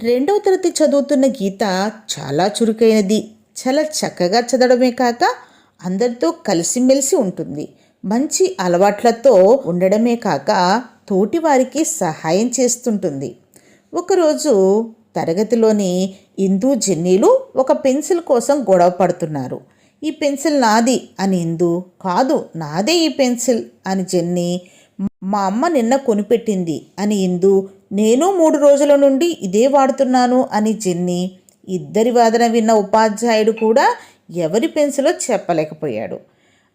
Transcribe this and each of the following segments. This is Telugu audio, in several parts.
రెండవ తరగతి చదువుతున్న గీత చాలా చురుకైనది. చాలా చక్కగా చదవడమే కాక అందరితో కలిసిమెలిసి ఉంటుంది. మంచి అలవాట్లతో ఉండడమే కాక తోటి వారికి సహాయం చేస్తుంటుంది. ఒకరోజు తరగతిలోని ఇందు జెన్నీలు ఒక పెన్సిల్ కోసం గొడవ పడుతున్నారు. ఈ పెన్సిల్ నాది అని ఇందు కాదు నాదే ఈ పెన్సిల్ అని జెన్నీ మా అమ్మ నిన్న కొనిపెట్టింది అని ఇందు నేను మూడు రోజుల నుండి ఇదే వాడుతున్నాను అని జిన్ని ఇద్దరి వాదన విన్న ఉపాధ్యాయుడు కూడా ఎవరి పెన్సిలో చెప్పలేకపోయాడు.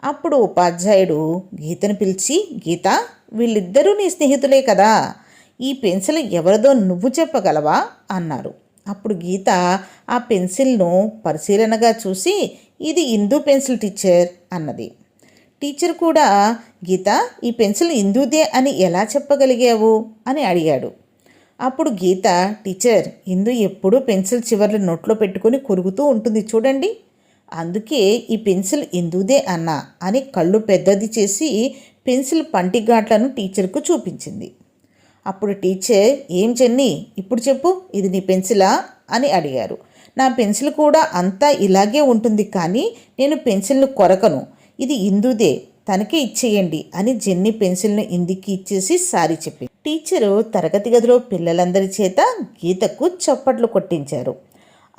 అప్పుడు ఉపాధ్యాయుడు గీతను పిలిచి గీత వీళ్ళిద్దరూ నీ స్నేహితులే కదా ఈ పెన్సిల్ ఎవరిదో నువ్వు చెప్పగలవా? అన్నారు. అప్పుడు గీత ఆ పెన్సిల్ను పరిశీలనగా చూసి ఇది ఇందు పెన్సిల్ టీచర్ అన్నది. టీచర్ కూడా గీత ఈ పెన్సిల్ ఇందుదే అని ఎలా చెప్పగలిగావు? అని అడిగాడు. అప్పుడు గీత టీచర్ ఇందు ఎప్పుడూ పెన్సిల్ చివర్లు నోట్లో పెట్టుకొని కొరుకుతూ ఉంటుంది చూడండి. అందుకే ఈ పెన్సిల్ ఇందుదే అన్నా అని కళ్ళు పెద్దది చేసి పెన్సిల్ పంటిఘాట్లను టీచర్కు చూపించింది. అప్పుడు టీచర్ ఏం చెన్ని ఇప్పుడు చెప్పు ఇది నీ పెన్సిలా? అని అడిగారు. నా పెన్సిల్ కూడా అంతా ఇలాగే ఉంటుంది కానీ నేను పెన్సిల్ను కొరకను. ఇది ఇందుదే తనకే ఇచ్చేయండి అని జెన్నీ పెన్సిల్ను ఇందికి ఇచ్చేసి సారీ చెప్పి టీచరు తరగతి గదిలో పిల్లలందరి చేత గీతకు చప్పట్లు కొట్టించారు.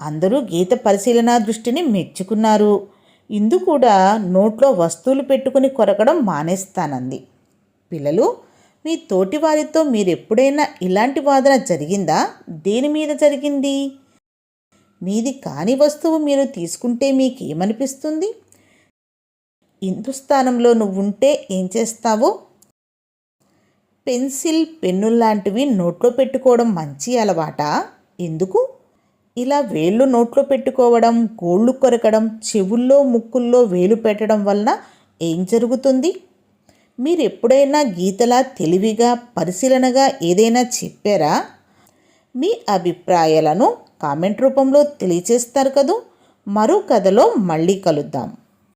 అందరూ గీత పరిశీలన దృష్టిని మెచ్చుకున్నారు. ఇందు కూడా నోట్లో వస్తువులు పెట్టుకుని కొరకడం మానేస్తానంది. పిల్లలు మీ తోటి వారితో మీరెప్పుడైనా ఇలాంటి వాదన జరిగిందా? దేని మీద జరిగింది? మీది కాని వస్తువు మీరు తీసుకుంటే మీకేమనిపిస్తుంది? ఇందుస్థానంలో నువ్వుంటే ఏం చేస్తావు? పెన్సిల్ పెన్ను లాంటివి నోట్లో పెట్టుకోవడం మంచి అలవాటా? ఎందుకు? ఇలా వేళ్ళు నోట్లో పెట్టుకోవడం గోళ్ళు కొరకడం చెవుల్లో ముక్కుల్లో వేలు పెట్టడం వలన ఏం జరుగుతుంది? మీరు ఎప్పుడైనా గీతలా తెలివిగా పరిశీలనగా ఏదైనా చెప్పారా? మీ అభిప్రాయాలను కామెంట్ రూపంలో తెలియచేస్తారు కదూ. మరో కథలో మళ్ళీ కలుద్దాం.